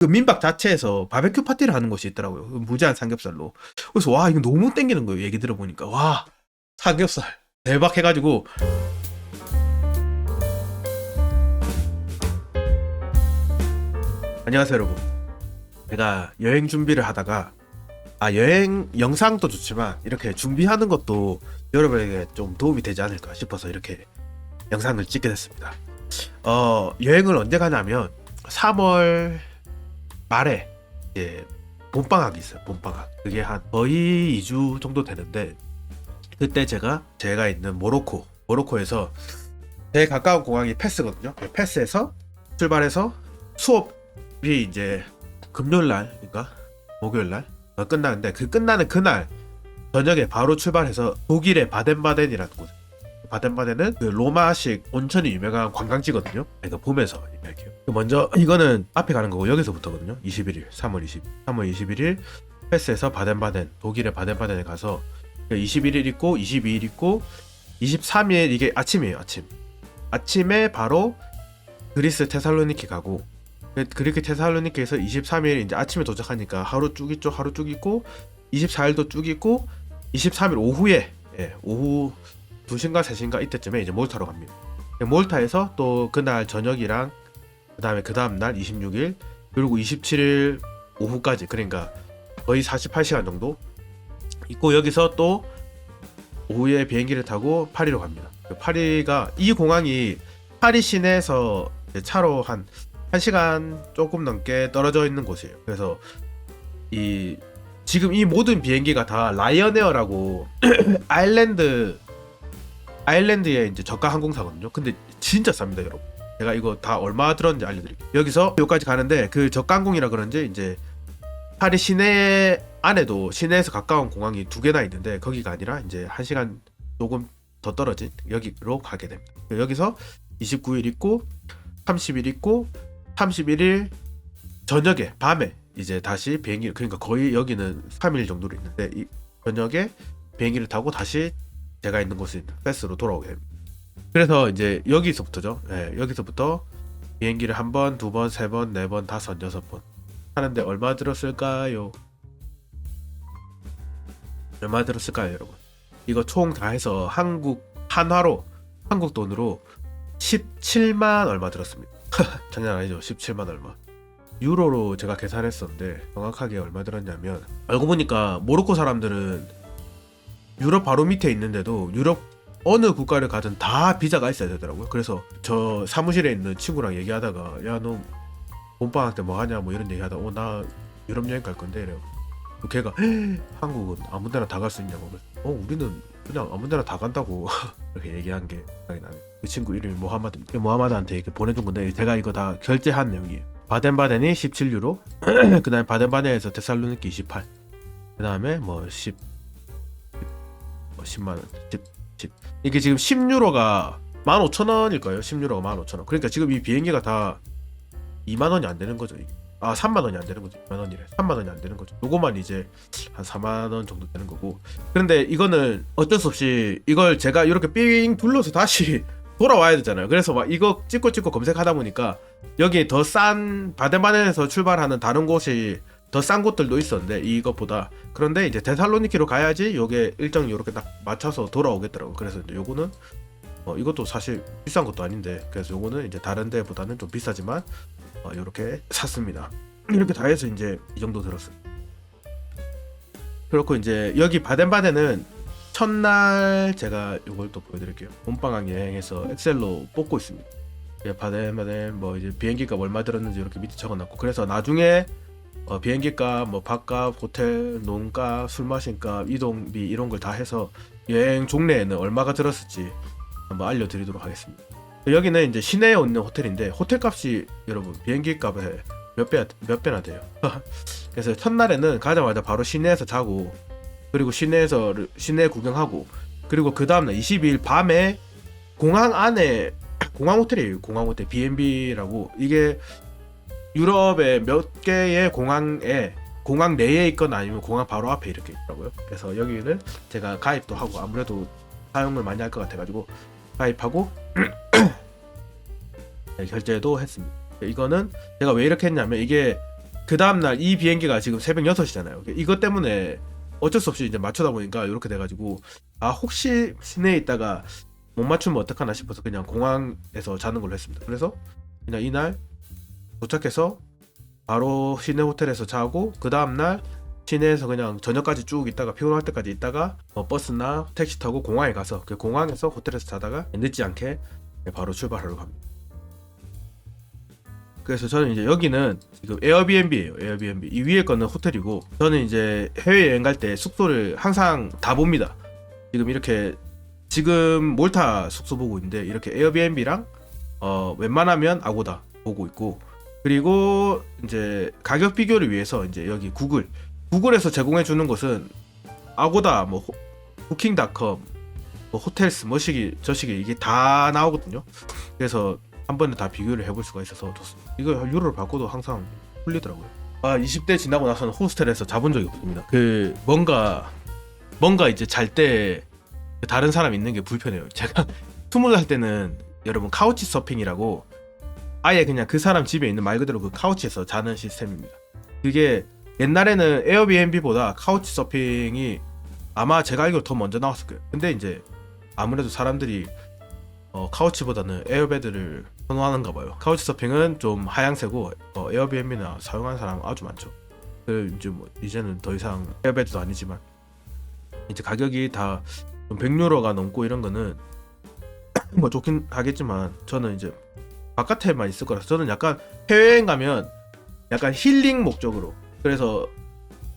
그 민박 자체에서 바베큐 파티를 하는 곳이 있더라고요. 그 무제한 삼겹살로. 그래서 와 이거 너무 땡기는 거예요. 얘기 들어보니까 와 삼겹살 대박 해가지고 안녕하세요 여러분. 제가 여행 준비를 하다가 아 여행 영상도 좋지만 이렇게 준비하는 것도 여러분에게 좀 도움이 되지 않을까 싶어서 이렇게 영상을 찍게 됐습니다. 어 여행을 언제 가냐면 3월 말에 이제 봄방학이 있어요. 봄방학. 그게 한 거의 2주 정도 되는데 그때 제가 제가 있는 모로코 모로코에서 제일 가까운 공항이 패스거든요. 그 패스에서 출발해서 수업이 이제 금요일 날인가 목요일 날 어, 끝나는데 그 끝나는 그날 저녁에 바로 출발해서 독일의 바덴바덴이라는 곳. 바덴바덴은 그 로마식 온천이 유명한 관광지거든요. 그러니까 봄에서 얘기할게요. 먼저 이거는 앞에 가는 거고 여기서부터거든요. 21일, 3월 20, 3월 21일 패스에서 바덴바덴, 독일의 바덴바덴에 가서 21일 있고 22일 있고 23일 이게 아침이에요. 아침. 아침에 바로 그리스 테살로니키 가고 그- 그리스 테살로니키에서 23일 이제 아침에 도착하니까 하루 쭉 있죠. 하루 쭉 있고 24일도 쭉 있고 23일 오후에 예, 오후 2시인가 3시인가 이때쯤에 이제 몰타로 갑니다. 몰타에서 또 그날 저녁이랑 그 다음에 그 다음 날 26일 그리고 27일 오후까지 그러니까 거의 48시간 정도 있고 여기서 또 오후에 비행기를 타고 파리로 갑니다. 그 파리가 이 공항이 파리 시내에서 차로 한 1시간 조금 넘게 떨어져 있는 곳이에요. 그래서 이 지금 이 모든 비행기가 다 라이언에어라고 아일랜드 아일랜드의 이제 저가 항공사거든요. 근데 진짜 쌉니다, 여러분. 제가 이거 다 얼마 들었는지 알려드릴게요. 여기서 여기까지 가는데 그 저가 항공이라 그런지 이제 파리 시내 안에도 시내에서 가까운 공항이 두 개나 있는데 거기가 아니라 이제 한 시간 조금 더 떨어진 여기로 가게 됩니다. 여기서 29일 있고 30일 있고 31일 저녁에 밤에 이제 다시 비행기 그러니까 거의 여기는 3일 정도로 있는데 이 저녁에 비행기를 타고 다시 제가 있는 곳인 패스로 돌아오게 됩니다. 그래서 이제 여기서부터죠. 예, 여기서부터 비행기를 한 번, 두 번, 세 번, 네 번, 다섯, 여섯 번 하는데 얼마 들었을까요? 얼마 들었을까요, 여러분? 이거 총 다 해서 한국 한화로 한국 돈으로 17만 얼마 들었습니다. 장난 아니죠? 17만 얼마. 유로로 제가 계산했었는데 정확하게 얼마 들었냐면 알고 보니까 모로코 사람들은 유럽 바로 밑에 있는데도 유럽 어느 국가를 가든 다 비자가 있어야 되더라고요. 그래서 저 사무실에 있는 친구랑 얘기하다가 야 너 봄방학 때 뭐 하냐 뭐 이런 얘기하다 어 나 유럽 여행 갈 건데 이래요. 걔가 한국은 아무데나 다 갈 수 있냐고 어 우리는 그냥 아무데나 다 간다고 이렇게 얘기한 게 생각이 나네. 그 친구 이름이 모하마드 모하마드한테 이렇게 보내준 건데 제가 이거 다 결제한 내용이에요. 바덴바덴이 17유로, 그다음에 바덴바덴에서 데살로니키 28, 그다음에 뭐 10, 뭐 10만 원, 10, 10. 이게 지금 10유로가 15,000원일 거예요. 10유로가 15,000원. 그러니까 지금 이 비행기가 다 2만 원이 안 되는 거죠. 이게. 아 3만 원이 안 되는 거죠. 2만 원이래. 3만 원이 안 되는 거죠. 요거만 이제 한 4만 원 정도 되는 거고. 그런데 이거는 어쩔 수 없이 이걸 제가 이렇게 삥 둘러서 다시 돌아와야 되잖아요. 그래서 막 이거 찍고 찍고 검색하다 보니까 여기 더 싼 바덴바덴에서 출발하는 다른 곳이 더 싼 곳들도 있었는데 이것보다 그런데 이제 데살로니키로 가야지 요게 일정 이렇게 딱 맞춰서 돌아오겠더라고. 그래서 이제 요거는 어, 이것도 사실 비싼 것도 아닌데 그래서 요거는 이제 다른 데보다는 좀 비싸지만 어, 요렇게 샀습니다. 이렇게 다 해서 이제 이 정도 들었어요. 그렇고 이제 여기 바덴바덴은 첫날 제가 이걸 또 보여드릴게요. 봄방학 여행에서 엑셀로 뽑고 있습니다. 예, 바덴바덴 뭐 이제 비행기값 얼마 들었는지 이렇게 밑에 적어놨고 그래서 나중에 어, 비행기 값, 뭐 밥값, 호텔, 농값, 술 마신 값, 이동비 이런 걸 다 해서 여행 종래에는 얼마가 들었을지 한번 알려드리도록 하겠습니다. 여기는 이제 시내에 있는 호텔인데 호텔 값이 여러분 비행기 값에 몇 배, 몇 배나 돼요. 그래서 첫날에는 가자마자 바로 시내에서 자고 그리고 시내에서 시내 구경하고 그리고 그 다음날 22일 밤에 공항 안에 공항 호텔이에요. 공항 호텔 B&B라고 이게 유럽의 몇 개의 공항에 공항 내에 있거나 아니면 공항 바로 앞에 이렇게 있더라고요. 그래서 여기는 제가 가입도 하고 아무래도 사용을 많이 할 것 같아가지고 가입하고 네, 결제도 했습니다. 이거는 제가 왜 이렇게 했냐면 이게 그 다음날 이 비행기가 지금 새벽 6시잖아요. 이것 때문에 어쩔 수 없이 이제 맞추다 보니까 이렇게 돼가지고 아 혹시 시내에 있다가 못 맞추면 어떡하나 싶어서 그냥 공항에서 자는 걸로 했습니다. 그래서 그냥 이날 도착해서 바로 시내 호텔에서 자고 그 다음날 시내에서 그냥 저녁까지 쭉 있다가 피곤할 때까지 있다가 뭐 버스나 택시 타고 공항에 가서 그 공항에서 호텔에서 자다가 늦지 않게 바로 출발하러 갑니다. 그래서 저는 이제 여기는 지금 에어비앤비예요. 에어비앤비. 이 위에 거는 호텔이고 저는 이제 해외 여행 갈 때 숙소를 항상 다 봅니다. 지금 이렇게 지금 몰타 숙소 보고 있는데 이렇게 에어비앤비랑 어 웬만하면 아고다 보고 있고 그리고 이제 가격 비교를 위해서 이제 여기 구글 구글에서 제공해 주는 것은 아고다 뭐 호- 부킹닷컴 뭐 호텔스 뭐시기 저시기 이게 다 나오거든요. 그래서 한 번에 다 비교를 해볼 수가 있어서 좋습니다. 이거 유로를 바꿔도 항상 풀리더라고요. 아 20대 지나고 나서는 호스텔에서 자본 적이 없습니다. 그 뭔가 뭔가 이제 잘 때 다른 사람 있는 게 불편해요. 제가 스무 살 때는 여러분 카우치 서핑이라고 아예 그냥 그 사람 집에 있는 말 그대로 그 카우치에서 자는 시스템입니다. 그게 옛날에는 에어비앤비보다 카우치 서핑이 아마 제가 알기로 더 먼저 나왔을 거예요. 근데 이제 아무래도 사람들이 어, 카우치보다는 에어베드를 선호하는가 봐요. 카우치 서핑은 좀 하향세고 어, 에어비앤비나 사용하는 사람 아주 많죠. 그 이제 뭐 이제는 더 이상 에어베드도 아니지만 이제 가격이 다 100유로가 넘고 이런 거는 뭐 좋긴 하겠지만 저는 이제 바깥에만 있을 거라서 저는 약간 해외여행 가면 약간 힐링 목적으로 그래서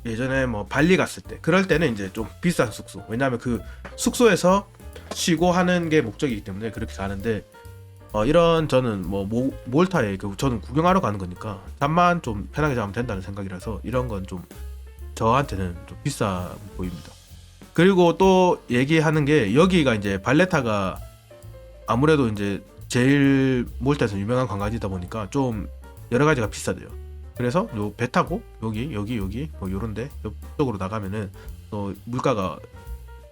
예전에 뭐 발리 갔을 때 그럴 때는 이제 좀 비싼 숙소 왜냐하면 그 숙소에서 쉬고 하는 게 목적이기 때문에 그렇게 가는데 어, 이런 저는 뭐 모, 몰타에 그 저는 구경하러 가는 거니까 잠만 좀 편하게 자면 된다는 생각이라서 이런 건 좀 저한테는 좀 비싸 보입니다. 그리고 또 얘기하는 게 여기가 이제 발레타가 아무래도 이제 제일 몰타에서 유명한 관광지다 보니까 좀 여러 가지가 비싸대요. 그래서 요 배 타고 여기 여기 여기 뭐 요런데 옆쪽으로 나가면은 또 물가가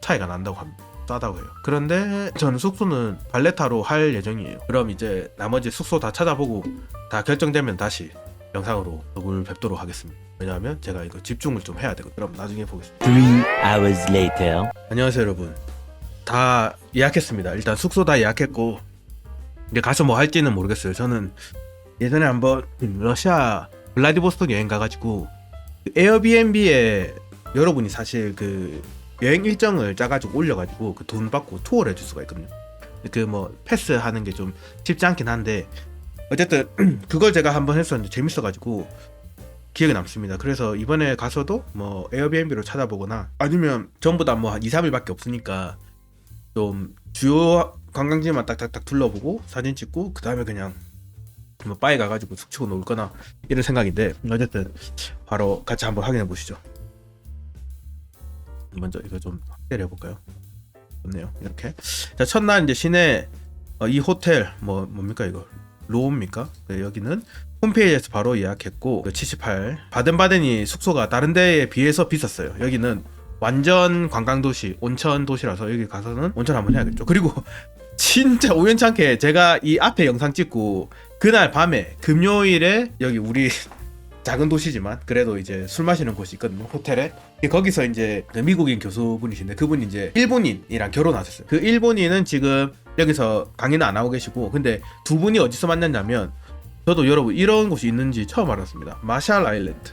차이가 난다고 합니다. 싸다고 해요. 그런데 저는 숙소는 발레타로 할 예정이에요. 그럼 이제 나머지 숙소 다 찾아보고 다 결정되면 다시 영상으로 얼굴 뵙도록 하겠습니다. 왜냐하면 제가 이거 집중을 좀 해야 되고 그럼 나중에 보겠습니다. Three hours later. 안녕하세요 여러분 다 예약했습니다 일단 숙소 다 예약했고 이제 가서 뭐 할지는 모르겠어요 저는 예전에 한번 러시아 블라디보스톡 여행 가가지고 그 에어비앤비에 여러분이 사실 그 여행 일정을 짜가지고 올려가지고 그 돈 받고 투어를 해줄 수가 있거든요 그 뭐 패스 하는 게 좀 쉽지 않긴 한데 어쨌든 그걸 제가 한번 했었는데 재밌어가지고 기억에 남습니다. 그래서 이번에 가서도 뭐 에어비앤비로 찾아보거나 아니면 전부 다 뭐 한 2, 3일밖에 없으니까 좀 주요 관광지만 딱딱딱 둘러보고 사진 찍고 그 다음에 그냥 뭐 바에 가가지고 숙치고 놀 거나 이런 생각인데 어쨌든 바로 같이 한번 확인해 보시죠. 먼저 이거 좀 확대를 해볼까요? 좋네요. 이렇게 자 첫날 이제 시내 어, 이 호텔 뭐 뭡니까 이거 로우입니까? 네, 여기는 홈페이지에서 바로 예약했고 78 바덴바덴이 숙소가 다른 데에 비해서 비쌌어요. 여기는 완전 관광 도시, 온천 도시라서 여기 가서는 온천 한번 해야겠죠. 그리고 진짜 우연찮게 제가 이 앞에 영상 찍고 그날 밤에 금요일에 여기 우리 작은 도시지만 그래도 이제 술 마시는 곳이 있거든요 호텔에. 거기서 이제 그 미국인 교수분이신데 그분이 이제 일본인이랑 결혼하셨어요. 그 일본인은 지금 여기서 강의는 안 하고 계시고 근데 두 분이 어디서 만났냐면 저도 여러분 이런 곳이 있는지 처음 알았습니다. 마샬 아일랜드.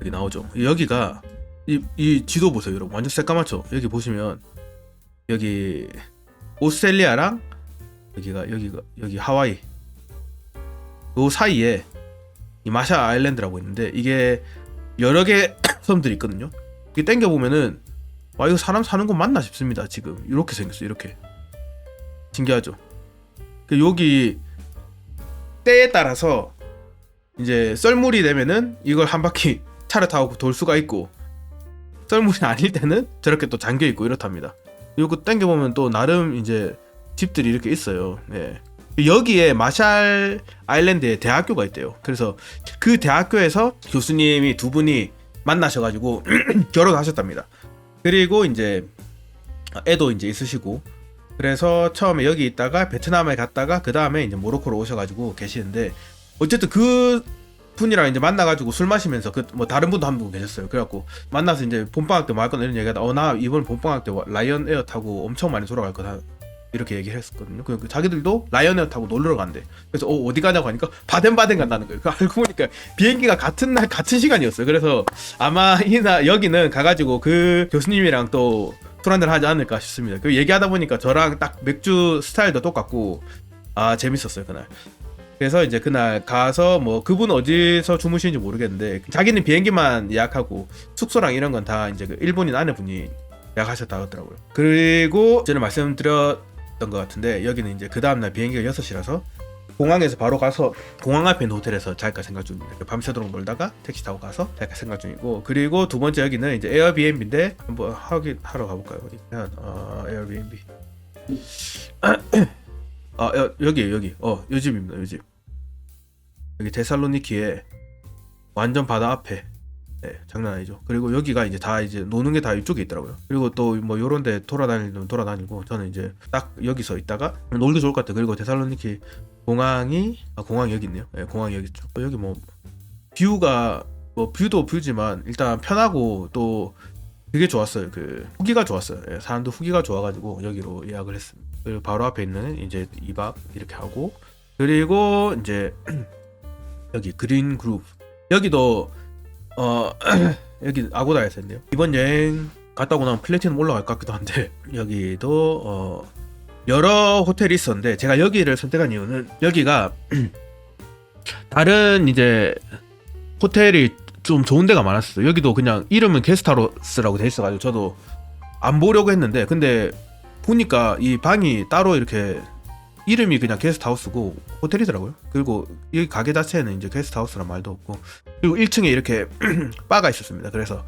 여기 나오죠? 여기가 이, 이 지도 보세요 여러분 완전 새까맣죠 여기 보시면 여기 오스트레일리아랑 여기가 여기가 여기 하와이 그 사이에 이 마샤 아일랜드라고 있는데 이게 여러 개 섬들이 있거든요. 이게 땡겨 보면은 와 이거 사람 사는 곳 맞나 싶습니다. 지금 이렇게 생겼어. 이렇게 신기하죠. 그 여기 때에 따라서 이제 썰물이 되면은 이걸 한 바퀴 차를 타고 돌 수가 있고 썰물이 아닐 때는 저렇게 또 잠겨 있고 이렇답니다. 요거 땡겨 보면 또 나름 이제 집들이 이렇게 있어요. 예. 여기에 마샬 아일랜드에 대학교가 있대요. 그래서 그 대학교에서 교수님이 두 분이 만나셔가지고 결혼하셨답니다. 그리고 이제 애도 이제 있으시고 그래서 처음에 여기 있다가 베트남에 갔다가 그 다음에 이제 모로코로 오셔가지고 계시는데 어쨌든 그 분이랑 이제 만나가지고 술 마시면서 그 뭐 다른 분도 한 분 계셨어요. 그래갖고 만나서 이제 봄방학 때 뭐 할 거나 이런 얘기하다 어 나 이번 봄방학 때 라이언 에어 타고 엄청 많이 돌아갈 거다 이렇게 얘기를 했었거든요. 그 자기들도 라이언 에어 타고 놀러 간대. 그래서 어, 어디 가냐고 하니까 바덴바덴 간다는 거예요. 그 알고 보니까 비행기가 같은 날 같은 시간이었어요. 그래서 아마 이나 여기는 가가지고 그 교수님이랑 또 술 한잔 하지 않을까 싶습니다. 그 얘기하다 보니까 저랑 딱 맥주 스타일도 똑같고 아 재밌었어요 그날. 그래서 이제 그날 가서 뭐 그분 어디서 주무시는지 모르겠는데 자기는 비행기만 예약하고 숙소랑 이런 건 다 이제 그 일본인 아내분이 예약하셨다 하더라고요. 그리고 전에 말씀드렸던 것 같은데 여기는 이제 그 다음날 비행기가 6시라서 공항에서 바로 가서 공항 앞에 있는 호텔에서 잘까 생각 중입니다. 밤새도록 놀다가 택시 타고 가서 잘까 생각 중이고 그리고 두 번째 여기는 이제 에어비앤비인데 한번 하기 하러 가볼까요? 그냥 어, 에어비앤비. 아 여, 여기 여기 어 요 집입니다 요 집. 여기 데살로니키에 완전 바다 앞에 네, 장난 아니죠. 그리고 여기가 이제 다 이제 노는 게 다 이쪽에 있더라고요. 그리고 또 뭐 요런 데 돌아다니면 돌아다니고 저는 이제 딱 여기서 있다가 놀기 좋을 것 같아요. 그리고 데살로니키 공항이 아 공항이 여기 있네요. 네, 공항이 여기 있죠. 또 여기 뭐 뷰가 뭐 뷰도 뷰지만 일단 편하고 또 되게 좋았어요. 그 후기가 좋았어요. 예, 사람도 후기가 좋아가지고 여기로 예약을 했습니다. 그리고 바로 앞에 있는 이제 2박 이렇게 하고 그리고 이제 여기 그린 그룹 여기도 어 여기 아고다에서 했네요. 이번 여행 갔다 오고 나면 플래티넘 올라갈 것 같기도 한데 여기도 어 여러 호텔이 있었는데 제가 여기를 선택한 이유는 여기가 다른 이제 호텔이 좀 좋은 데가 많았어요. 여기도 그냥 이름은 게스트하우스라고 돼 있어가지고 저도 안 보려고 했는데 근데 보니까 이 방이 따로 이렇게 이름이 그냥 게스트하우스고 호텔이더라고요. 그리고 이 가게 자체는 이제 게스트하우스란 말도 없고 그리고 1층에 이렇게 바가 있었습니다. 그래서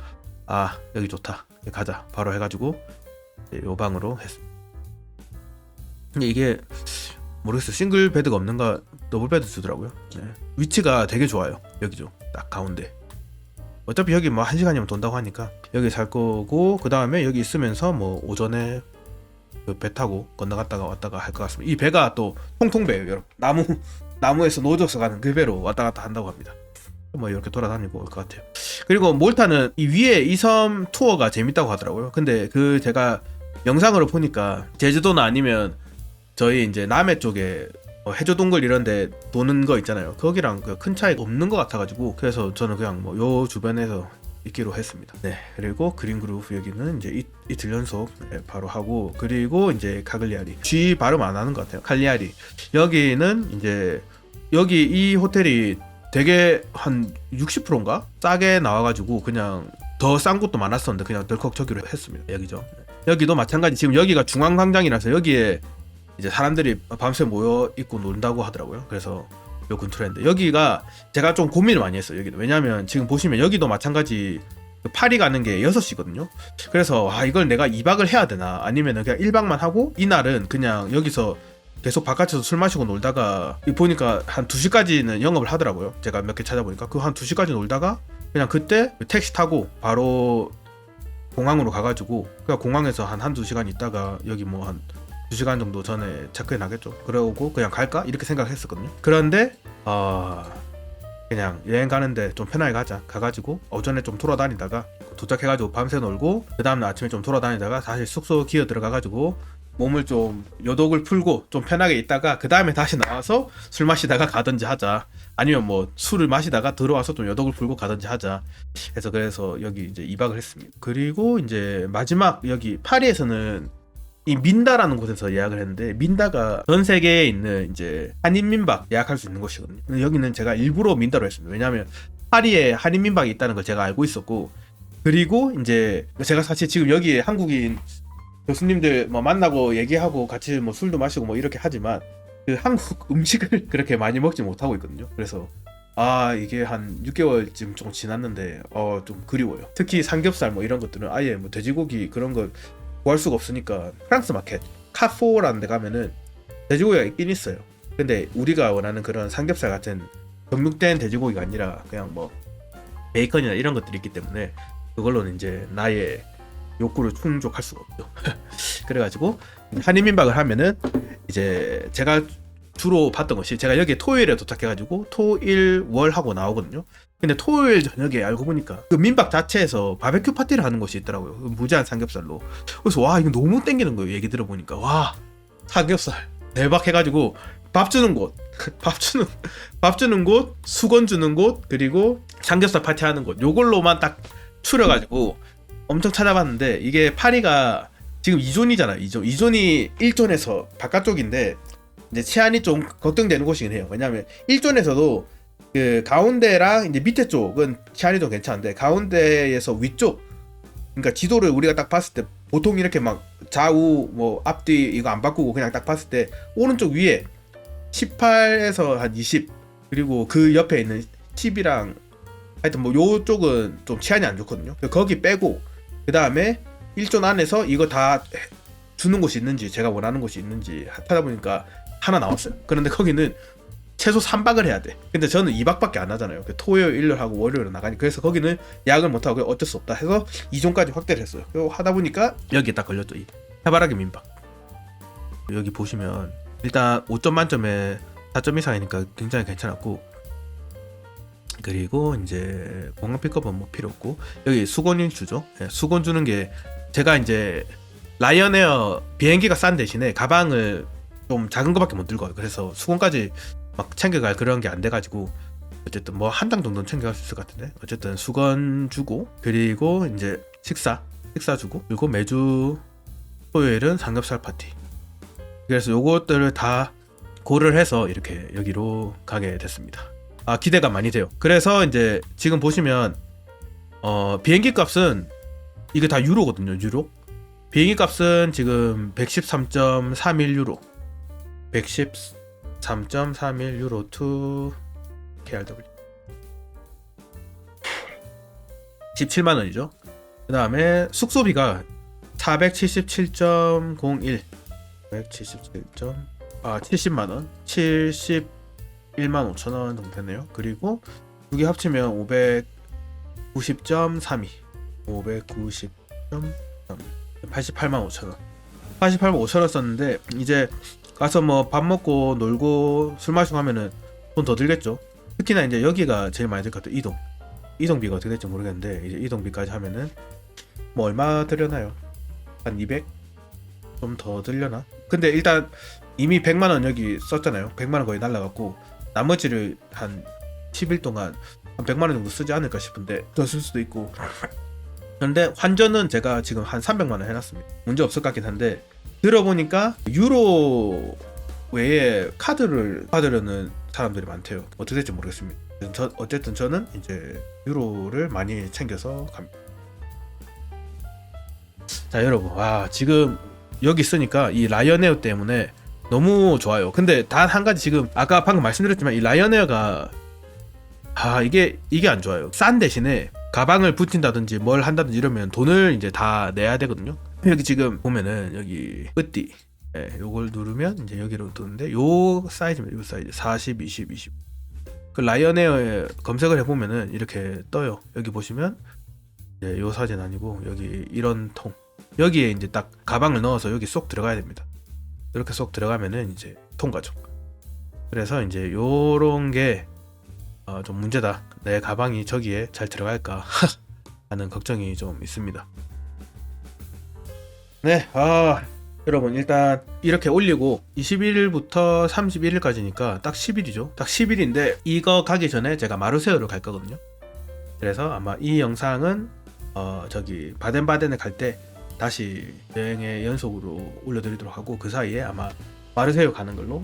아 여기 좋다 가자 바로 해가지고 요 방으로 했습니다. 근데 이게 모르겠어요. 싱글 베드가 없는가 더블 베드 주더라고요. 네. 위치가 되게 좋아요. 여기죠. 딱 가운데. 어차피 여기 뭐 한 시간이면 돈다고 하니까 여기 살 거고 그 다음에 여기 있으면서 뭐 오전에 그 배 타고 건너갔다가 왔다가 할 것 같습니다. 이 배가 또 통통배예요, 여러분. 나무 나무에서 노져서 가는 그 배로 왔다 갔다 한다고 합니다. 뭐 이렇게 돌아다니고 올 것 같아요. 그리고 몰타는 이 위에 이 섬 투어가 재밌다고 하더라고요. 근데 그 제가 영상으로 보니까 제주도나 아니면 저희 이제 남해 쪽에 뭐 해저 동굴 이런데 도는 거 있잖아요. 거기랑 그 큰 차이 없는 것 같아가지고 그래서 저는 그냥 뭐 요 주변에서 있기로 했습니다. 네 그리고 그린 그룹 여기는 이제 이, 이틀 연속 네, 바로 하고 그리고 이제 카글리아리 G 발음 안 하는 것 같아요. 칼리아리 여기는 이제 여기 이 호텔이 되게 한 60%인가 싸게 나와가지고 그냥 더 싼 곳도 많았었는데 그냥 덜컥 저기로 했습니다. 여기죠. 여기도 마찬가지 지금 여기가 중앙광장이라서 여기에 이제 사람들이 밤새 모여 있고 논다고 하더라고요. 그래서 요 근처인데 여기가 제가 좀 고민을 많이 했어요. 여기도 왜냐면 지금 보시면 여기도 마찬가지 그 파리 가는 게 6시거든요. 그래서 아 이걸 내가 2박을 해야 되나 아니면 그냥 1박만 하고 이날은 그냥 여기서 계속 바깥에서 술 마시고 놀다가 이 보니까 한 2시까지는 영업을 하더라고요. 제가 몇 개 찾아보니까 그 한 2시까지 놀다가 그냥 그때 택시 타고 바로 공항으로 가가지고 그냥 공항에서 한 한두 시간 있다가 여기 뭐 한 두 시간 정도 전에 체크인 하겠죠. 그러고 그냥 갈까? 이렇게 생각했었거든요. 그런데 아 그냥 여행 가는데 좀 편하게 가자. 가가지고 오전에 좀 돌아다니다가 도착해가지고 밤새 놀고 그 다음날 아침에 좀 돌아다니다가 다시 숙소 기어 들어가가지고 몸을 좀 요독을 풀고 좀 편하게 있다가 그 다음에 다시 나와서 술 마시다가 가든지 하자. 아니면 뭐 술을 마시다가 들어와서 좀 요독을 풀고 가든지 하자. 해서 그래서 여기 이제 2박을 했습니다. 그리고 이제 마지막 여기 파리에서는 이 민다라는 곳에서 예약을 했는데 민다가 전 세계에 있는 이제 한인 민박 예약할 수 있는 곳이거든요. 여기는 제가 일부러 민다로 했습니다. 왜냐하면 파리에 한인 민박이 있다는 걸 제가 알고 있었고 그리고 이제 제가 사실 지금 여기 한국인 교수님들 뭐 만나고 얘기하고 같이 뭐 술도 마시고 뭐 이렇게 하지만 그 한국 음식을 그렇게 많이 먹지 못하고 있거든요. 그래서 아 이게 한 6개월쯤 좀 지났는데 어 좀 그리워요. 특히 삼겹살 뭐 이런 것들은 아예 뭐 돼지고기 그런 걸 구할 수가 없으니까 프랑스 마켓 카포라는 데 가면은 돼지고기가 있긴 있어요. 근데 우리가 원하는 그런 삼겹살 같은 정육된 돼지고기가 아니라 그냥 뭐 베이컨이나 이런 것들이 있기 때문에 그걸로는 이제 나의 욕구를 충족할 수가 없죠. 그래가지고 한인 민박을 하면은 이제 제가 주로 봤던 것이 제가 여기 토요일에 도착해가지고 토일 월 하고 나오거든요. 근데 토요일 저녁에 알고 보니까 그 민박 자체에서 바베큐 파티를 하는 곳이 있더라고요. 그 무제한 삼겹살로. 그래서 와 이거 너무 땡기는 거예요. 얘기 들어보니까 와 삼겹살 대박 해가지고 밥 주는 곳, 밥 주는 밥 주는 곳, 수건 주는 곳 그리고 삼겹살 파티 하는 곳 요걸로만 딱 추려가지고 엄청 찾아봤는데 이게 파리가 지금 2존이잖아 2존 2존이 1존에서 바깥쪽인데 이제 치안이 좀 걱정되는 곳이긴 해요 왜냐하면 1존에서도 그 가운데랑 이제 밑에 쪽은 치안이 좀 괜찮은데 가운데에서 위쪽 그러니까 지도를 우리가 딱 봤을 때 보통 이렇게 막 좌우 뭐 앞뒤 이거 안 바꾸고 그냥 딱 봤을 때 오른쪽 위에 18에서 한 20 그리고 그 옆에 있는 10이랑 하여튼 뭐 요쪽은 좀 치안이 안 좋거든요. 거기 빼고 그 다음에 1존 안에서 이거 다 주는 곳이 있는지 제가 원하는 곳이 있는지 찾아보니까 하나 나왔어요. 그런데 거기는 최소 3박을 해야 돼. 근데 저는 2박밖에 안 하잖아요. 그 토요일, 일요일 하고 월요일에 나가니 그래서 거기는 약을 못 하고 어쩔 수 없다 해서 2존까지 확대를 했어요. 그리고 하다 보니까 여기에 딱 걸렸죠. 이 해바라기 민박. 여기 보시면 일단 5점 만점에 4점 이상이니까 굉장히 괜찮았고 그리고 이제 공항 픽업은 뭐 필요 없고 여기 수건이 주죠. 예, 수건 주는 게 제가 이제 라이언에어 비행기가 싼 대신에 가방을 좀 작은 거밖에 못 들고. 그래서 수건까지 막 챙겨갈 그런 게 안 돼가지고 어쨌든 뭐 한 당 정도는 챙겨갈 수 있을 것 같은데 어쨌든 수건 주고 그리고 이제 식사 식사 주고 그리고 매주 토요일은 삼겹살 파티 그래서 요것들을 다 고를 해서 이렇게 여기로 가게 됐습니다. 아 기대가 많이 돼요. 그래서 이제 지금 보시면 어 비행기 값은 이게 다 유로거든요. 유로. 비행기 값은 지금 113.31 유로. 113.31 유로 to KRW. 17만 원이죠. 그 다음에 숙소비가 477.01 177점 아 70만 원. 71만 5천 원 정도 되네요. 그리고 두 개 합치면 590.32 590.32 88만 5천 원. 88만 5천 원 썼는데 이제 가서 뭐 밥 먹고 놀고 술 마시고 하면은 돈 더 들겠죠 특히나 이제 여기가 제일 많이 들 것 같아요 이동 이동비가 어떻게 될지 모르겠는데 이제 이동비까지 하면은 뭐 얼마 들려나요 한 200? 좀 더 들려나? 근데 일단 이미 100만 원 여기 썼잖아요. 100만 원 거의 날라갔고 나머지를 한 10일 동안 한 100만 원 정도 쓰지 않을까 싶은데 더 쓸 수도 있고. 그런데 환전은 제가 지금 한 300만 원 해놨습니다. 문제 없을 것 같긴 한데 들어보니까 유로 외에 카드를 받으려는 사람들이 많대요. 어떻게 될지 모르겠습니다. 저, 어쨌든 저는 이제 유로를 많이 챙겨서 갑니다. 자 여러분 와 지금 여기 있으니까 이 라이언에어 때문에 너무 좋아요. 근데 단 한 가지 지금 아까 방금 말씀드렸지만 이 라이언에어가 아 이게 이게 안 좋아요. 싼 대신에 가방을 붙인다든지 뭘 한다든지 이러면 돈을 이제 다 내야 되거든요. 여기 지금 보면은 여기 으띠 예, 요걸 누르면 이제 여기로 뜨는데 요 사이즈면 요 사이즈 40, 20, 20. 그 라이언에어에 검색을 해보면은 이렇게 떠요. 여기 보시면 네, 요 사진 아니고 여기 이런 통 여기에 이제 딱 가방을 넣어서 여기 쏙 들어가야 됩니다. 이렇게 쏙 들어가면은 이제 통과죠. 그래서 이제 요런 게 어, 좀 문제다. 내 가방이 저기에 잘 들어갈까 하는 걱정이 좀 있습니다. 네, 아 여러분 일단 이렇게 올리고 21일부터 31일까지니까 딱 10일이죠. 딱 10일인데 이거 가기 전에 제가 마르세유를 갈 거거든요. 그래서 아마 이 영상은 어 저기 바덴바덴에 갈 때 다시 여행의 연속으로 올려드리도록 하고 그 사이에 아마 마르세유 가는 걸로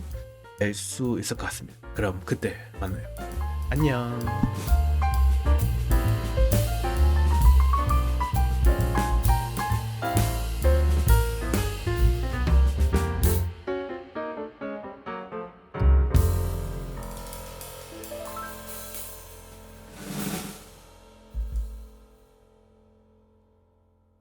낼수 있을 것 같습니다. 그럼 그때 만나요. 안녕.